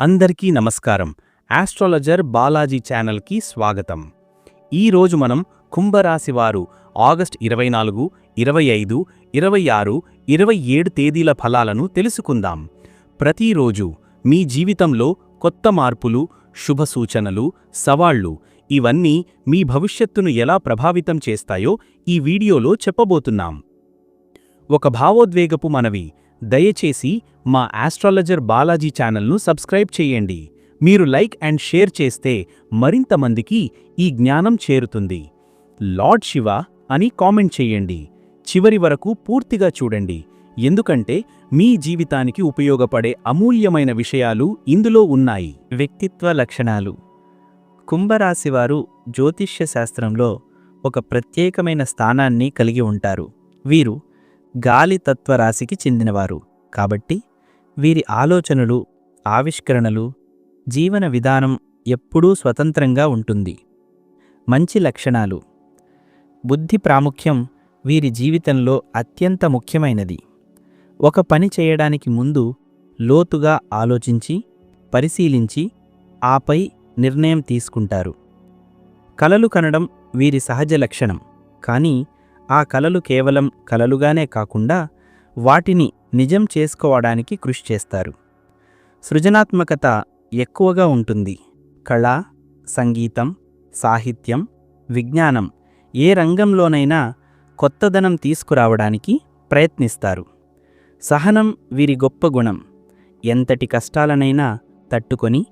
అందరికీ నమస్కారం. ఆస్ట్రాలజర్ బాలాజీ ఛానల్కి స్వాగతం. ఈరోజు మనం కుంభరాశి వారు ఆగస్ట్ ఇరవై నాలుగు ఇరవై ఐదు ఇరవై ఆరు ఇరవై ఏడు తేదీల ఫలాలను తెలుసుకుందాం. ప్రతిరోజు మీ జీవితంలో కొత్త మార్పులు శుభ సూచనలు సవాళ్ళు ఇవన్నీ మీ భవిష్యత్తును ఎలా ప్రభావితం చేస్తాయో ఈ వీడియోలో చెప్పబోతున్నాం. ఒక భావోద్వేగపు మనవి దయచేసి మా ఆస్ట్రాలజర్ బాలాజీ ఛానల్ను సబ్స్క్రైబ్ చేయండి. మీరు లైక్ అండ్ షేర్ చేస్తే మరింత మందికి ఈ జ్ఞానం చేరుతుంది. లార్డ్ శివ అని కామెంట్ చేయండి. చివరి వరకు పూర్తిగా చూడండి. ఎందుకంటే మీ జీవితానికి ఉపయోగపడే అమూల్యమైన విషయాలు ఇందులో ఉన్నాయి. వ్యక్తిత్వ లక్షణాలు. కుంభరాశివారు జ్యోతిష్య శాస్త్రంలో ఒక ప్రత్యేకమైన స్థానాన్ని కలిగి ఉంటారు. వీరు గాలి తత్వ రాశికి చెందినవారు. కాబట్టి వీరి ఆలోచనలు ఆవిష్కరణలు జీవన విధానం ఎప్పుడూ స్వతంత్రంగా ఉంటుంది. మంచి లక్షణాలు. బుద్ధి ప్రాముఖ్యం వీరి జీవితంలో అత్యంత ముఖ్యమైనది. ఒక పని చేయడానికి ముందు లోతుగా ఆలోచించి పరిశీలించి ఆపై నిర్ణయం తీసుకుంటారు. కలలు కనడం వీరి సహజ లక్షణం. కానీ ఆ కలలు కేవలం కలలుగానే కాకుండా వాటిని నిజం చేసుకోవడానికి కృషి చేస్తారు. సృజనాత్మకత ఎక్కువగా ఉంటుంది. కళ సంగీతం సాహిత్యం విజ్ఞానం ఏ రంగంలోనైనా కొత్తదనం తీసుకురావడానికి ప్రయత్నిస్తారు. సహనం వీరి గొప్ప గుణం. ఎంతటి కష్టాలనైనా తట్టుకొని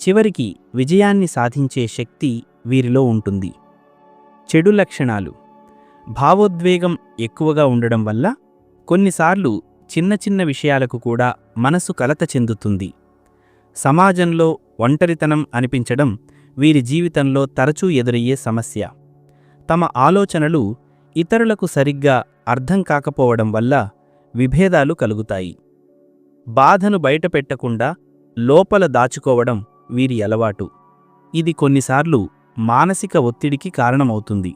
చివరికి విజయాన్ని సాధించే శక్తి వీరిలో ఉంటుంది. చెడు లక్షణాలు భావోద్వేగం ఎక్కువగా ఉండడం వల్ల కొన్నిసార్లు చిన్న చిన్న విషయాలకు కూడా మనసు కలత చెందుతుంది. సమాజంలో ఒంటరితనం అనిపించడం వీరి జీవితంలో తరచూ ఎదురయ్యే సమస్య. తమ ఆలోచనలు ఇతరులకు సరిగ్గా అర్థం కాకపోవడం వల్ల విభేదాలు కలుగుతాయి. బాధను బయటపెట్టకుండా లోపల దాచుకోవడం వీరి అలవాటు. ఇది కొన్నిసార్లు మానసిక ఒత్తిడికి కారణమవుతుంది.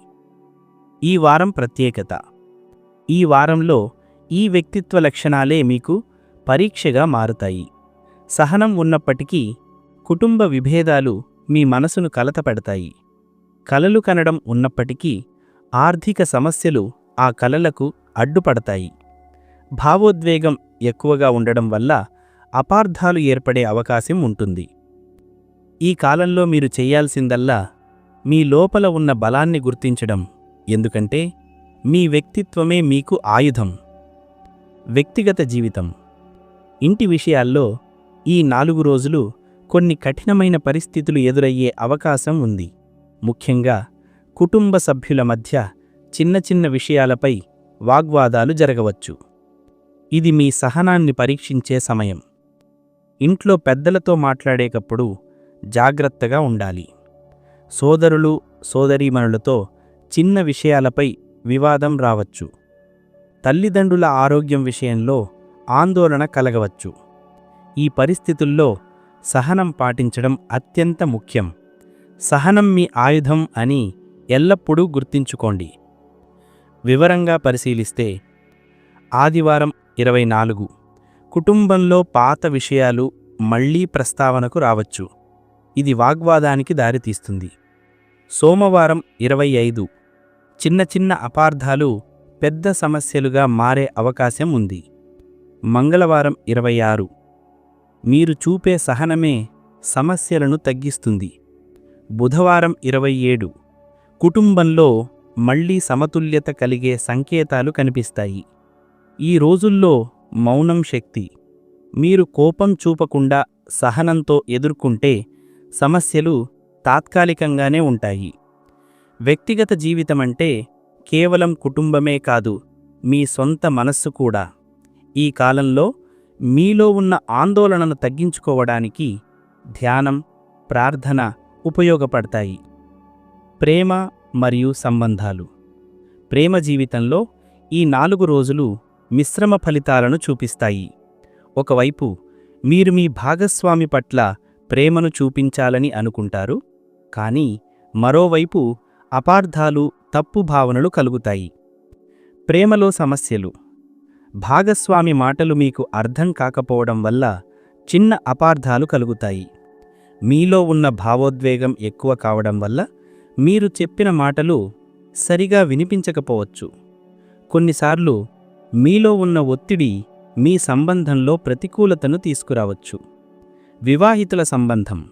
ఈ వారం ప్రత్యేకత. ఈ వారంలో ఈ వ్యక్తిత్వ లక్షణాలే మీకు పరీక్షగా మారుతాయి. సహనం ఉన్నప్పటికీ కుటుంబ విభేదాలు మీ మనసును కలతపెడతాయి కలలు కనడం ఉన్నప్పటికీ ఆర్థిక సమస్యలు ఆ కలలకు అడ్డుపడతాయి. భావోద్వేగం ఎక్కువగా ఉండడం వల్ల అపార్థాలు ఏర్పడే అవకాశం ఉంటుంది. ఈ కాలంలో మీరు చేయాల్సిందల్లా మీ లోపల ఉన్న బలాన్ని గుర్తించడం ఎందుకంటే మీ వ్యక్తిత్వమే మీకు ఆయుధం. వ్యక్తిగత జీవితం. ఇంటి విషయాల్లో ఈ నాలుగు రోజులు కొన్ని కఠినమైన పరిస్థితులు ఎదురయ్యే అవకాశం ఉంది. ముఖ్యంగా కుటుంబ సభ్యుల మధ్య చిన్న చిన్న విషయాలపై వాగ్వాదాలు జరగవచ్చు. ఇది మీ సహనాన్ని పరీక్షించే సమయం. ఇంట్లో పెద్దలతో మాట్లాడేటప్పుడు జాగ్రత్తగా ఉండాలి. సోదరులు సోదరీమణులతో చిన్న విషయాలపై వివాదం రావచ్చు. తల్లిదండ్రుల ఆరోగ్యం విషయంలో ఆందోళన కలగవచ్చు. ఈ పరిస్థితుల్లో సహనం పాటించడం అత్యంత ముఖ్యం. సహనం మీ ఆయుధం అని ఎల్లప్పుడూ గుర్తుంచుకోండి. వివరంగా పరిశీలిస్తే ఆదివారం ఇరవై నాలుగు కుటుంబంలో పాత విషయాలు మళ్ళీ ప్రస్తావనకు రావచ్చు. ఇది వాగ్వాదానికి దారితీస్తుంది. సోమవారం ఇరవై ఐదు. చిన్న చిన్న అపార్థాలు పెద్ద సమస్యలుగా మారే అవకాశం ఉంది. మంగళవారం ఇరవై ఆరు. మీరు చూపే సహనమే సమస్యలను తగ్గిస్తుంది. బుధవారం ఇరవై ఏడు. కుటుంబంలో మళ్ళీ సమతుల్యత కలిగే సంకేతాలు కనిపిస్తాయి. ఈ రోజుల్లో మౌనం శక్తి. మీరు కోపం చూపకుండా సహనంతో ఎదుర్కొంటే సమస్యలు తాత్కాలికంగానే ఉంటాయి. వ్యక్తిగత జీవితం అంటే కేవలం కుటుంబమే కాదు మీ సొంత మనస్సు కూడా. ఈ కాలంలో మీలో ఉన్న ఆందోళనను తగ్గించుకోవడానికి ధ్యానం ప్రార్థన ఉపయోగపడతాయి. ప్రేమ మరియు సంబంధాలు. ప్రేమ జీవితంలో ఈ నాలుగు రోజులు మిశ్రమ ఫలితాలను చూపిస్తాయి. ఒకవైపు మీరు మీ భాగస్వామి పట్ల ప్రేమను చూపించాలని అనుకుంటారు కానీ మరోవైపు అపార్థాలు తప్పు భావనలు కలుగుతాయి. ప్రేమలో సమస్యలు. భాగస్వామి మాటలు మీకు అర్థం కాకపోవడం వల్ల చిన్న అపార్థాలు కలుగుతాయి. మీలో ఉన్న భావోద్వేగం ఎక్కువ కావడం వల్ల మీరు చెప్పిన మాటలు సరిగా వినిపించకపోవచ్చు. కొన్నిసార్లు మీలో ఉన్న ఒత్తిడి మీ సంబంధంలో ప్రతికూలతను తీసుకురావచ్చు. వివాహితుల సంబంధం.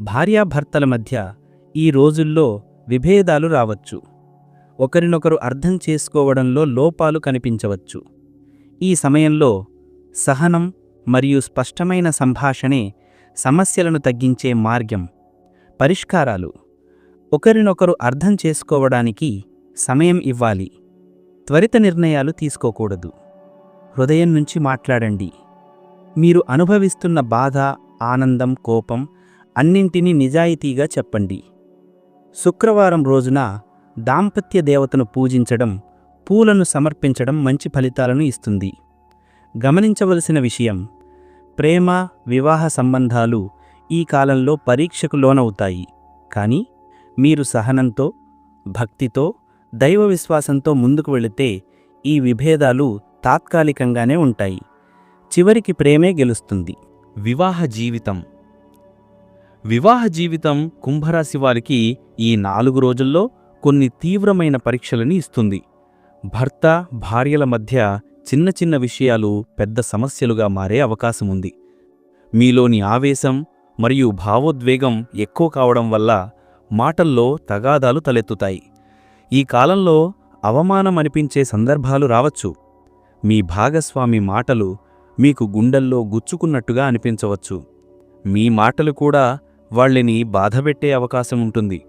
భార్యాభర్తల మధ్య ఈ రోజుల్లో విభేదాలు రావచ్చు. ఒకరినొకరు అర్థం చేసుకోవడంలో లోపాలు కనిపించవచ్చు. ఈ సమయంలో సహనం మరియు స్పష్టమైన సంభాషణే సమస్యలను తగ్గించే మార్గం. పరిష్కారాలు. ఒకరినొకరు అర్థం చేసుకోవడానికి సమయం ఇవ్వాలి. త్వరిత నిర్ణయాలు తీసుకోకూడదు. హృదయం నుంచి మాట్లాడండి. మీరు అనుభవిస్తున్న బాధ ఆనందం కోపం అన్నింటినీ నిజాయితీగా చెప్పండి. శుక్రవారం రోజున దాంపత్య దేవతను పూజించడం పూలను సమర్పించడం మంచి ఫలితాలను ఇస్తుంది. గమనించవలసిన విషయం ప్రేమ వివాహ సంబంధాలు ఈ కాలంలో పరీక్షకు లోనవుతాయి. కానీ మీరు సహనంతో భక్తితో దైవ విశ్వాసంతో ముందుకు వెళితే ఈ విభేదాలు తాత్కాలికంగానే ఉంటాయి. చివరికి ప్రేమే గెలుస్తుంది. వివాహ జీవితం వివాహ జీవితం కుంభరాశి వారికి ఈ నాలుగు రోజుల్లో కొన్ని తీవ్రమైన పరీక్షలని ఇస్తుంది. భర్త భార్యల మధ్య చిన్న చిన్న విషయాలు పెద్ద సమస్యలుగా మారే అవకాశం ఉంది. మీలోని ఆవేశం మరియు భావోద్వేగం ఎక్కువ కావడం వల్ల మాటల్లో తగాదాలు తలెత్తుతాయి. ఈ కాలంలో అవమానం అనిపించే సందర్భాలు రావచ్చు. మీ భాగస్వామి మాటలు మీకు గుండెల్లో గుచ్చుకున్నట్టుగా అనిపించవచ్చు. మీ మాటలు కూడా వాళ్ళని బాధపెట్టే అవకాశం ఉంటుంది.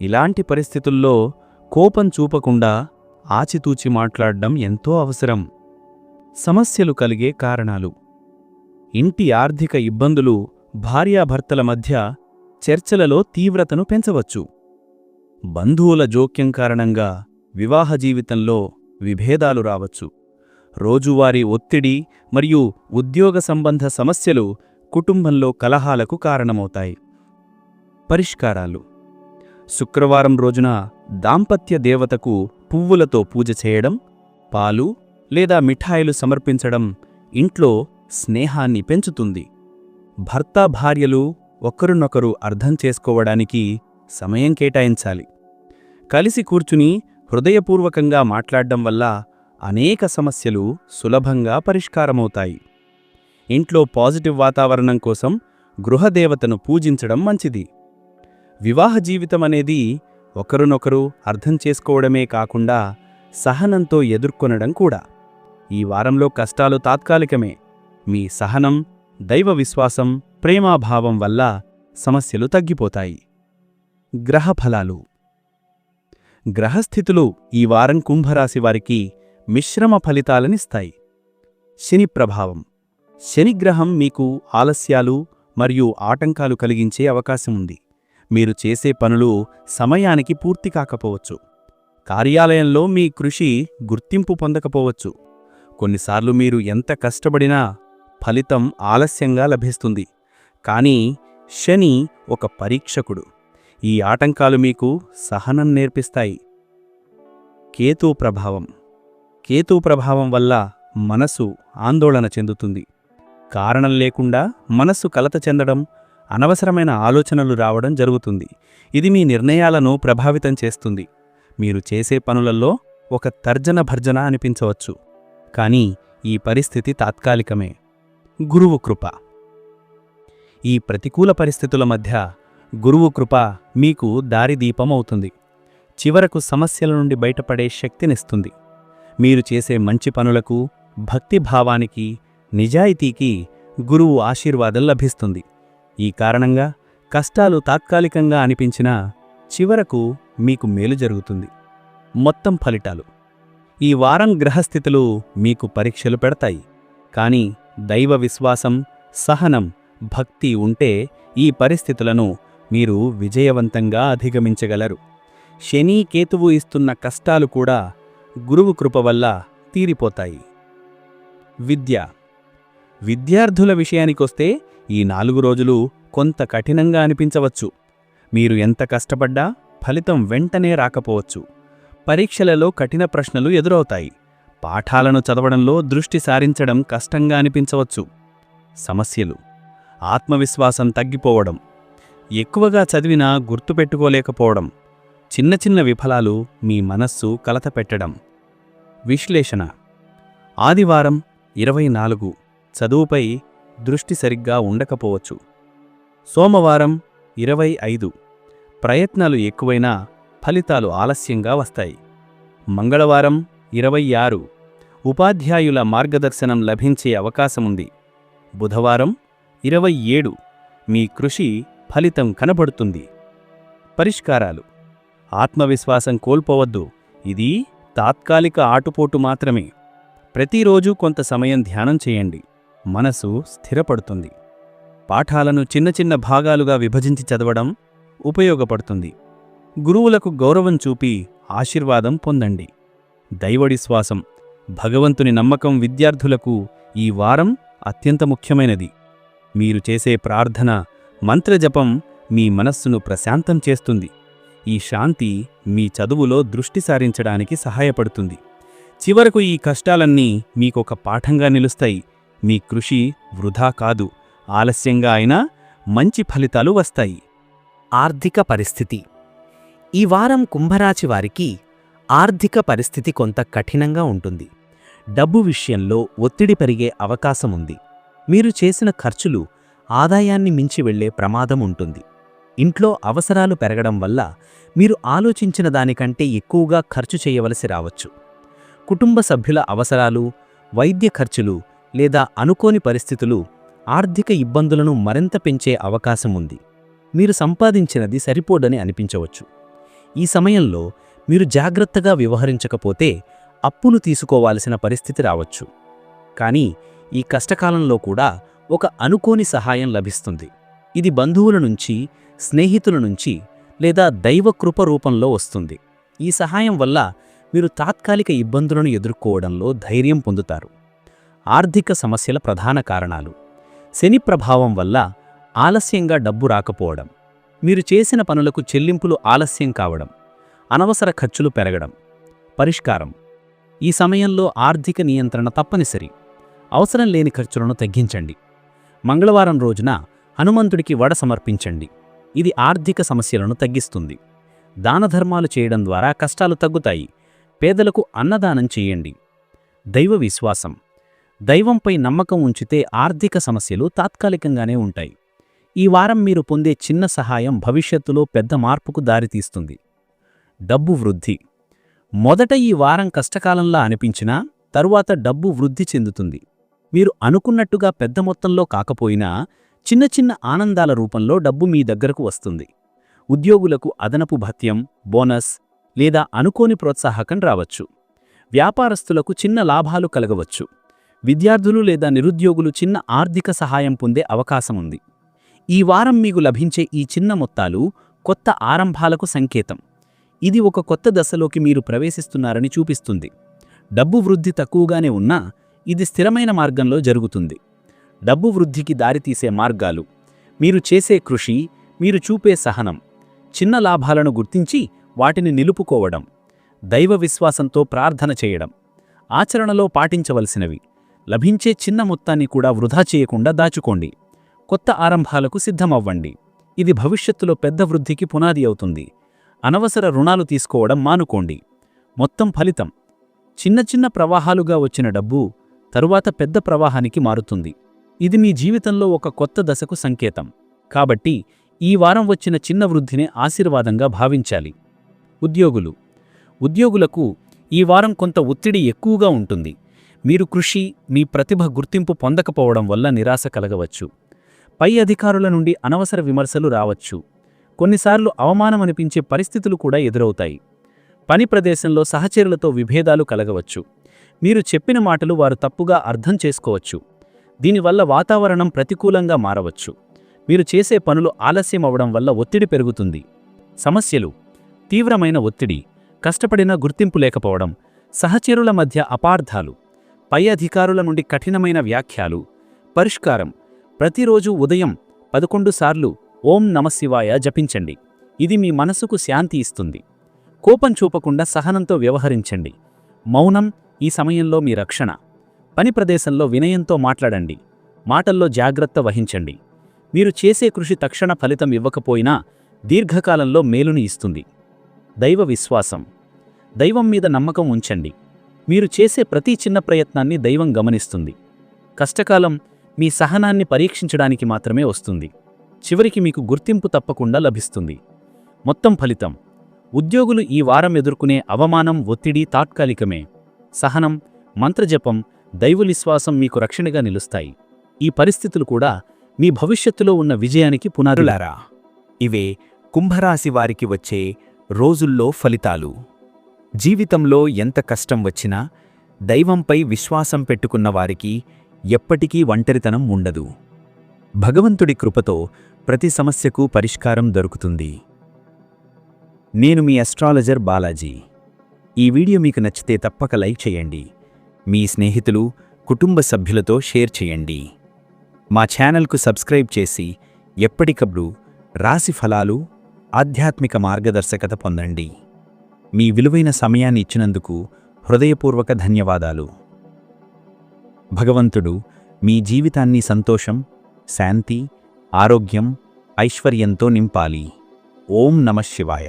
ఇలాంటి పరిస్థితుల్లో కోపం చూపకుండా ఆచితూచి మాట్లాడడం ఎంతో అవసరం. సమస్యలు కలిగే కారణాలు. ఇంటి ఆర్థిక ఇబ్బందులు భార్యాభర్తల మధ్య చర్చలలో తీవ్రతను పెంచవచ్చు. బంధువుల జోక్యం కారణంగా వివాహ జీవితంలో విభేదాలు రావచ్చు. రోజువారీ ఒత్తిడి మరియు ఉద్యోగ సంబంధ సమస్యలు కుటుంబంలో కలహాలకు కారణమవుతాయి. పరిష్కారాలు. శుక్రవారం రోజున దాంపత్య దేవతకు పువ్వులతో పూజ చేయడం పాలు లేదా మిఠాయిలు సమర్పించడం ఇంట్లో స్నేహాన్ని పెంచుతుంది. భర్త భార్యలు ఒకరినొకరు అర్థం చేసుకోవడానికి సమయం కేటాయించాలి. కలిసి కూర్చుని హృదయపూర్వకంగా మాట్లాడడం వల్ల అనేక సమస్యలు సులభంగా పరిష్కారమవుతాయి. ఇంట్లో పాజిటివ్ వాతావరణం కోసం గృహదేవతను పూజించడం మంచిది. వివాహ జీవితం అనేది ఒకరినొకరు అర్థం చేసుకోవడమే కాకుండా సహనంతో ఎదుర్కొనడం కూడా. ఈ వారంలో కష్టాలు తాత్కాలికమే. మీ సహనం దైవ విశ్వాసం ప్రేమాభావం వల్ల సమస్యలు తగ్గిపోతాయి. గ్రహఫలాలు. గ్రహస్థితులు ఈ వారం కుంభరాశి వారికి మిశ్రమ ఫలితాలనిస్తాయి. శని ప్రభావం. శనిగ్రహం మీకు ఆలస్యాలు మరియు ఆటంకాలు కలిగించే అవకాశం ఉంది మీరు చేసే పనులు సమయానికి పూర్తి కాకపోవచ్చు. కార్యాలయంలో మీ కృషి గుర్తింపు పొందకపోవచ్చు. కొన్నిసార్లు మీరు ఎంత కష్టపడినా ఫలితం ఆలస్యంగా లభిస్తుంది. కానీ శని ఒక పరీక్షకుడు. ఈ ఆటంకాలు మీకు సహనం నేర్పిస్తాయి. కేతు ప్రభావం. కేతు ప్రభావం వల్ల మనసు ఆందోళన చెందుతుంది. కారణం లేకుండా మనస్సు కలత చెందడం అనవసరమైన ఆలోచనలు రావడం జరుగుతుంది. ఇది మీ నిర్ణయాలను ప్రభావితం చేస్తుంది. మీరు చేసే పనులలో ఒక తర్జన భర్జన అనిపించవచ్చు. కానీ ఈ పరిస్థితి తాత్కాలికమే. గురువు కృప. ఈ ప్రతికూల పరిస్థితుల మధ్య గురువు కృప మీకు దారిదీపం అవుతుంది చివరకు సమస్యల నుండి బయటపడే శక్తినిస్తుంది. మీరు చేసే మంచి పనులకు భక్తిభావానికి నిజాయితీకి గురువు ఆశీర్వాదం లభిస్తుంది. ఈ కారణంగా కష్టాలు తాత్కాలికంగా అనిపించినా చివరకు మీకు మేలు జరుగుతుంది. మొత్తం ఫలితాలు. ఈ వారం గ్రహస్థితులు మీకు పరీక్షలు పెడతాయి. కానీ దైవ విశ్వాసం సహనం భక్తి ఉంటే ఈ పరిస్థితులను మీరు విజయవంతంగా అధిగమించగలరు. శని కేతువు ఇస్తున్న కష్టాలు కూడా గురువు కృప వల్ల తీరిపోతాయి. విద్య. విద్యార్థుల విషయానికొస్తే ఈ నాలుగు రోజులు కొంత కఠినంగా అనిపించవచ్చు. మీరు ఎంత కష్టపడ్డా ఫలితం వెంటనే రాకపోవచ్చు. పరీక్షలలో కఠిన ప్రశ్నలు ఎదురవుతాయి. పాఠాలను చదవడంలో దృష్టి సారించడం కష్టంగా అనిపించవచ్చు. సమస్యలు. ఆత్మవిశ్వాసం తగ్గిపోవడం. ఎక్కువగా చదివినా గుర్తుపెట్టుకోలేకపోవడం చిన్న చిన్న విఫలాలు మీ మనస్సు కలతపెట్టడం విశ్లేషణ. ఆదివారం ఇరవై నాలుగు. చదువుపై దృష్టి సరిగ్గా ఉండకపోవచ్చు. సోమవారం ఇరవై ఐదు. ప్రయత్నాలు ఎక్కువైనా ఫలితాలు ఆలస్యంగా వస్తాయి. మంగళవారం ఇరవై ఆరు. ఉపాధ్యాయుల మార్గదర్శనం లభించే అవకాశముంది. బుధవారం ఇరవై ఏడు. మీ కృషి ఫలితం కనబడుతుంది. పరిష్కారాలు. ఆత్మవిశ్వాసం కోల్పోవద్దు. ఇది తాత్కాలిక ఆటుపోటు మాత్రమే. ప్రతిరోజు కొంత సమయం ధ్యానం చేయండి. మనసు స్థిరపడుతుంది. పాఠాలను చిన్న చిన్న భాగాలుగా విభజించి చదవడం ఉపయోగపడుతుంది. గురువులకు గౌరవం చూపి ఆశీర్వాదం పొందండి. దైవడిశ్వాసం భగవంతుని నమ్మకం విద్యార్థులకు ఈ వారం అత్యంత ముఖ్యమైనది. మీరు చేసే ప్రార్థన మంత్రజపం మీ మనస్సును ప్రశాంతం చేస్తుంది. ఈ శాంతి మీ చదువులో దృష్టి సారించడానికి సహాయపడుతుంది. చివరకు ఈ కష్టాలన్నీ మీకొక పాఠంగా నిలుస్తాయి. మీ కృషి వృధా కాదు. ఆలస్యంగా అయినా మంచి ఫలితాలు వస్తాయి. ఆర్థిక పరిస్థితి. ఈ వారం కుంభరాశి వారికి ఆర్థిక పరిస్థితి కొంత కఠినంగా ఉంటుంది. డబ్బు విషయంలో ఒత్తిడి పెరిగే అవకాశం ఉంది. మీరు చేసిన ఖర్చులు ఆదాయాన్ని మించి వెళ్ళే ప్రమాదం ఉంటుంది. ఇంట్లో అవసరాలు పెరగడం వల్ల మీరు ఆలోచించిన దానికంటే ఎక్కువగా ఖర్చు చేయవలసి రావచ్చు. కుటుంబ సభ్యుల అవసరాలు వైద్య ఖర్చులు లేదా అనుకోని పరిస్థితులు ఆర్థిక ఇబ్బందులను మరింత పెంచే అవకాశం ఉంది మీరు సంపాదించినది సరిపోడని అనిపించవచ్చు. ఈ సమయంలో మీరు జాగ్రత్తగా వ్యవహరించకపోతే అప్పును తీసుకోవాల్సిన పరిస్థితి రావచ్చు. కానీ ఈ కష్టకాలంలో కూడా ఒక అనుకోని సహాయం లభిస్తుంది. ఇది బంధువుల నుంచి స్నేహితుల నుంచి లేదా దైవకృప రూపంలో వస్తుంది. ఈ సహాయం వల్ల మీరు తాత్కాలిక ఇబ్బందులను ఎదుర్కోవడంలో ధైర్యం పొందుతారు. ఆర్థిక సమస్యల ప్రధాన కారణాలు. శని ప్రభావం వల్ల ఆలస్యంగా డబ్బు రాకపోవడం మీరు చేసిన పనులకు చెల్లింపులు ఆలస్యం కావడం అనవసర ఖర్చులు పెరగడం పరిష్కారం. ఈ సమయంలో ఆర్థిక నియంత్రణ తప్పనిసరి. అవసరం లేని ఖర్చులను తగ్గించండి. మంగళవారం రోజున హనుమంతుడికి వడ సమర్పించండి. ఇది ఆర్థిక సమస్యలను తగ్గిస్తుంది. దానధర్మాలు చేయడం ద్వారా కష్టాలు తగ్గుతాయి. పేదలకు అన్నదానం చేయండి. దైవ విశ్వాసం. దైవంపై నమ్మకం ఉంచితే ఆర్థిక సమస్యలు తాత్కాలికంగానే ఉంటాయి. ఈ వారం మీరు పొందే చిన్న సహాయం భవిష్యత్తులో పెద్ద మార్పుకు దారితీస్తుంది. డబ్బు వృద్ధి. మొదట ఈ వారం కష్టకాలంలా అనిపించినా తరువాత డబ్బు వృద్ధి చెందుతుంది. మీరు అనుకున్నట్టుగా పెద్ద మొత్తంలో కాకపోయినా చిన్న చిన్న ఆనందాల రూపంలో డబ్బు మీ దగ్గరకు వస్తుంది. ఉద్యోగులకు అదనపు భత్యం బోనస్ లేదా అనుకోని ప్రోత్సాహకం రావచ్చు. వ్యాపారస్తులకు చిన్న లాభాలు కలగవచ్చు. విద్యార్థులు లేదా నిరుద్యోగులు చిన్న ఆర్థిక సహాయం పొందే అవకాశం ఉంది ఈ వారం మీకు లభించే ఈ చిన్న మొత్తాలు కొత్త ఆరంభాలకు సంకేతం. ఇది ఒక కొత్త దశలోకి మీరు ప్రవేశిస్తున్నారని చూపిస్తుంది. డబ్బు వృద్ధి తక్కువగానే ఉన్నా ఇది స్థిరమైన మార్గంలో జరుగుతుంది. డబ్బు వృద్ధికి దారితీసే మార్గాలు మీరు చేసే కృషి మీరు చూపే సహనం చిన్న లాభాలను గుర్తించి వాటిని నిలుపుకోవడం దైవ విశ్వాసంతో ప్రార్థన చేయడం ఆచరణలో పాటించవలసినవి లభించే చిన్న మొత్తాన్ని కూడా వృధా చేయకుండా దాచుకోండి. కొత్త ఆరంభాలకు సిద్ధమవ్వండి. ఇది భవిష్యత్తులో పెద్ద వృద్ధికి పునాది అవుతుంది. అనవసర రుణాలు తీసుకోవడం మానుకోండి. మొత్తం ఫలితం. చిన్న చిన్న ప్రవాహాలుగా వచ్చిన డబ్బు తరువాత పెద్ద ప్రవాహానికి మారుతుంది. ఇది మీ జీవితంలో ఒక కొత్త దశకు సంకేతం. కాబట్టి ఈ వారం వచ్చిన చిన్న వృద్ధినే ఆశీర్వాదంగా భావించాలి. ఉద్యోగులు. ఉద్యోగులకు ఈ వారం కొంత ఒత్తిడి ఎక్కువగా ఉంటుంది. మీరు కృషి మీ ప్రతిభ గుర్తింపు పొందకపోవడం వల్ల నిరాశ కలగవచ్చు. పై అధికారుల నుండి అనవసర విమర్శలు రావచ్చు. కొన్నిసార్లు అవమానమనిపించే పరిస్థితులు కూడా ఎదురవుతాయి. పని ప్రదేశంలో సహచరులతో విభేదాలు కలగవచ్చు. మీరు చెప్పిన మాటలు వారు తప్పుగా అర్థం చేసుకోవచ్చు. దీనివల్ల వాతావరణం ప్రతికూలంగా మారవచ్చు. మీరు చేసే పనులు ఆలస్యం అవడం వల్ల ఒత్తిడి పెరుగుతుంది. సమస్యలు. తీవ్రమైన ఒత్తిడి. కష్టపడిన గుర్తింపు లేకపోవడం. సహచరుల మధ్య అపార్థాలు. పై అధికారుల నుండి కఠినమైన వ్యాఖ్యలు. పరిష్కారం. ప్రతిరోజు ఉదయం పదకొండు సార్లు ఓం నమశివాయ జపించండి. ఇది మీ మనసుకు శాంతి ఇస్తుంది. కోపం చూపకుండా సహనంతో వ్యవహరించండి. మౌనం ఈ సమయంలో మీ రక్షణ. పని ప్రదేశంలో వినయంతో మాట్లాడండి. మాటల్లో జాగ్రత్త వహించండి. మీరు చేసే కృషి తక్షణ ఫలితం ఇవ్వకపోయినా దీర్ఘకాలంలో మేలుని ఇస్తుంది. దైవ విశ్వాసం. దైవం మీద నమ్మకం ఉంచండి. మీరు చేసే ప్రతి చిన్న ప్రయత్నాన్ని దైవం గమనిస్తుంది. కష్టకాలం మీ సహనాన్ని పరీక్షించడానికి మాత్రమే వస్తుంది. చివరికి మీకు గుర్తింపు తప్పకుండా లభిస్తుంది. మొత్తం ఫలితం. ఉద్యోగులు ఈ వారం ఎదుర్కొనే అవమానం ఒత్తిడి తాత్కాలికమే. సహనం మంత్రజపం దైవవిశ్వాసం మీకు రక్షణగా నిలుస్తాయి. ఈ పరిస్థితులు కూడా మీ భవిష్యత్తులో ఉన్న విజయానికి పునాదులారా ఇవే కుంభరాశి వారికి వచ్చే రోజుల్లో ఫలితాలు. జీవితంలో ఎంత కష్టం వచ్చినా దైవంపై విశ్వాసం పెట్టుకున్న వారికి ఎప్పటికీ ఒంటరితనం ఉండదు. భగవంతుడి కృపతో ప్రతి సమస్యకు పరిష్కారం దొరుకుతుంది. నేను మీ అస్ట్రాలజర్ బాలాజీ. ఈ వీడియో మీకు నచ్చితే తప్పక లైక్ చేయండి. మీ స్నేహితులు కుటుంబ సభ్యులతో షేర్ చేయండి. మా ఛానల్కు సబ్స్క్రైబ్ చేసి ఎప్పటికప్పుడు రాశి ఫలాలు ఆధ్యాత్మిక మార్గదర్శకత పొందండి. మీ విలువైన సమయాన్ని ఇచ్చినందుకు హృదయపూర్వక ధన్యవాదాలు. భగవంతుడు మీ జీవితాన్ని సంతోషం శాంతి ఆరోగ్యం ఐశ్వర్యంతో నింపాలి. ఓం నమ శివాయ.